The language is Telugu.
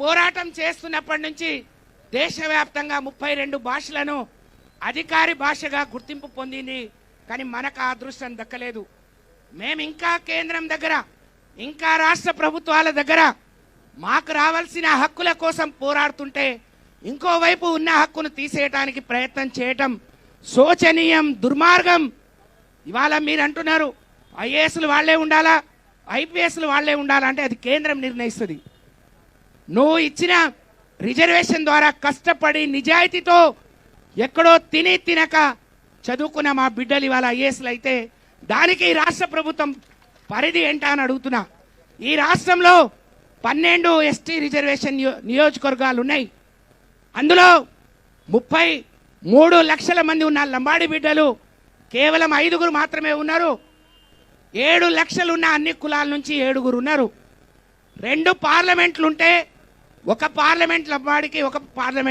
పోరాటం చేస్తున్నప్పటి నుంచి దేశవ్యాప్తంగా ముప్పై రెండు భాషలను అధికారి భాషగా గుర్తింపు పొందింది కానీ మనకు ఆ అదృష్టం దక్కలేదు. మేము ఇంకా కేంద్రం దగ్గర ఇంకా రాష్ట్ర ప్రభుత్వాల దగ్గర మాకు రావాల్సిన హక్కుల కోసం పోరాడుతుంటే ఇంకోవైపు ఉన్న హక్కును తీసేయటానికి ప్రయత్నం చేయటం శోచనీయం దుర్మార్గం. ఇవాళ మీరు అంటున్నారు ఐఏఎస్లు వాళ్ళే ఉండాలా? ఐపీఎస్లు వాళ్ళే ఉండాలంటే అది కేంద్రం నిర్ణయిస్తుంది. నువ్వు ఇచ్చిన రిజర్వేషన్ ద్వారా కష్టపడి నిజాయితీతో ఎక్కడో తిని తినక చదువుకున్న మా బిడ్డలు ఇవాళ ఐఏఎస్లు అయితే దానికి ఈ రాష్ట్ర ప్రభుత్వం పరిధి ఏంట అని అడుగుతున్నా. ఈ రాష్ట్రంలో పన్నెండు ఎస్టీ రిజర్వేషన్ నియోజకవర్గాలు ఉన్నాయి. అందులో ముప్పై మూడు లక్షల మంది ఉన్న లంబాడి బిడ్డలు కేవలం ఐదుగురు మాత్రమే ఉన్నారు. ఏడు లక్షలు ఉన్న అన్ని కులాల నుంచి ఏడుగురు ఉన్నారు. రెండు పార్లమెంట్లు ఉంటే ఒక పార్లమెంట్ లబ్బాడికి ఒక పార్లమెంట్